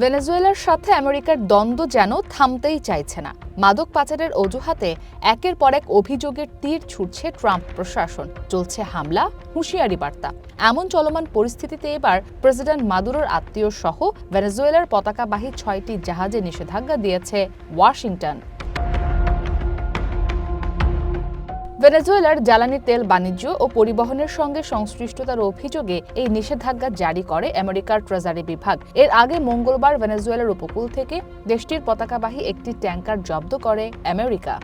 ভেনেজুয়েলার সাথে আমেরিকার দ্বন্দ্ব যেন থামতেই চাইছে না। মাদক পাচারের অজুহাতে একের পর এক অভিযোগের তীর ছুটছে ট্রাম্প প্রশাসন। চলছে হামলা, হুঁশিয়ারি বার্তা। এমন চলমান পরিস্থিতিতে এবার প্রেসিডেন্ট মাদুরোর আত্মীয় সহ ভেনেজুয়েলার পতাকাবাহী ছয়টি জাহাজে নিষেধাজ্ঞা দিয়েছে ওয়াশিংটন। ভেনেজুয়েলার জ্বালানি তেল বাণিজ্য ও পরিবহনের সঙ্গে সংশ্লিষ্টতার অভিযোগে এই নিষেধাজ্ঞা জারি করে আমেরিকার ট্রেজারি বিভাগ। এর আগে মঙ্গলবার ভেনেজুয়েলার উপকূল থেকে দেশটির পতাকাবাহী একটি ট্যাঙ্কার জব্দ করে আমেরিকা।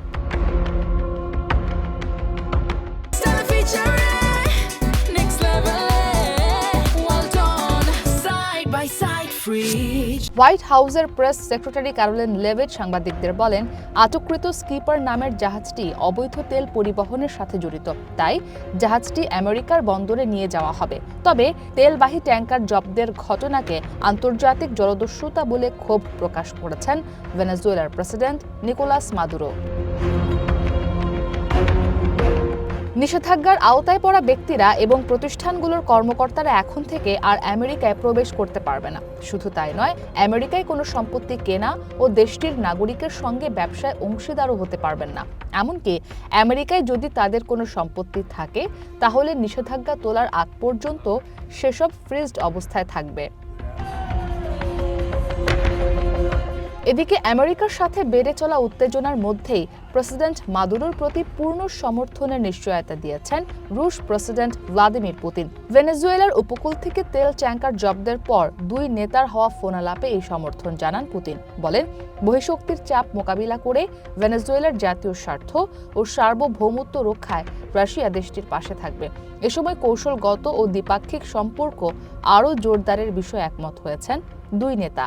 হোয়াইট হাউসের প্রেস সেক্রেটারি ক্যারোলিন লেভিট সাংবাদিকদের বলেন, আটককৃত স্কিপার নামের জাহাজটি অবৈধ তেল পরিবহনের সাথে জড়িত। তাই জাহাজটি আমেরিকার বন্দরে নিয়ে যাওয়া হবে। তবে তেলবাহী ট্যাঙ্কার জব্দের ঘটনাকে আন্তর্জাতিক জলদস্যুতা বলে ক্ষোভ প্রকাশ করেছেন ভেনেজুয়েলার প্রেসিডেন্ট নিকোলাস মাদুরো। নিষেধাজ্ঞার আওতায় পড়া ব্যক্তিরা এবং প্রতিষ্ঠানগুলোর কর্মকর্তারা এখন থেকে আর আমেরিকায় প্রবেশ করতে পারবে না। শুধু তাই নয়, আমেরিকায় কোনো সম্পত্তি কেনা ও দেশটির নাগরিকের সঙ্গে ব্যবসায় অংশীদারও হতে পারবেন না। এমনকি আমেরিকায় যদি তাদের কোনো সম্পত্তি থাকে, তাহলে নিষেধাজ্ঞা তোলার আগ পর্যন্ত সেসব ফ্রিজড অবস্থায় থাকবে। এদিকে আমেরিকার সাথে বেড়ে চলা উত্তেজনার মধ্যেই প্রেসিডেন্ট মাদুরোর প্রতি পূর্ণ সমর্থনের নিশ্চয়তা দিয়েছেন রুশ প্রেসিডেন্ট ভ্লাদিমির পুতিন। ভেনেজুয়েলার উপকূল থেকে তেল ট্যাঙ্কার জব্দের পর দুই নেতার হওয়া ফোনালাপে এই সমর্থন জানান পুতিন। বলেন, বহিঃশক্তির চাপ মোকাবিলা করে ভেনেজুয়েলার জাতীয় স্বার্থ ও সার্বভৌমত্ব রক্ষায় রাশিয়া দেশটির পাশে থাকবে। এ সময় কৌশলগত ও দ্বিপাক্ষিক সম্পর্ক আরও জোরদারের বিষয়ে একমত হয়েছেন দুই নেতা।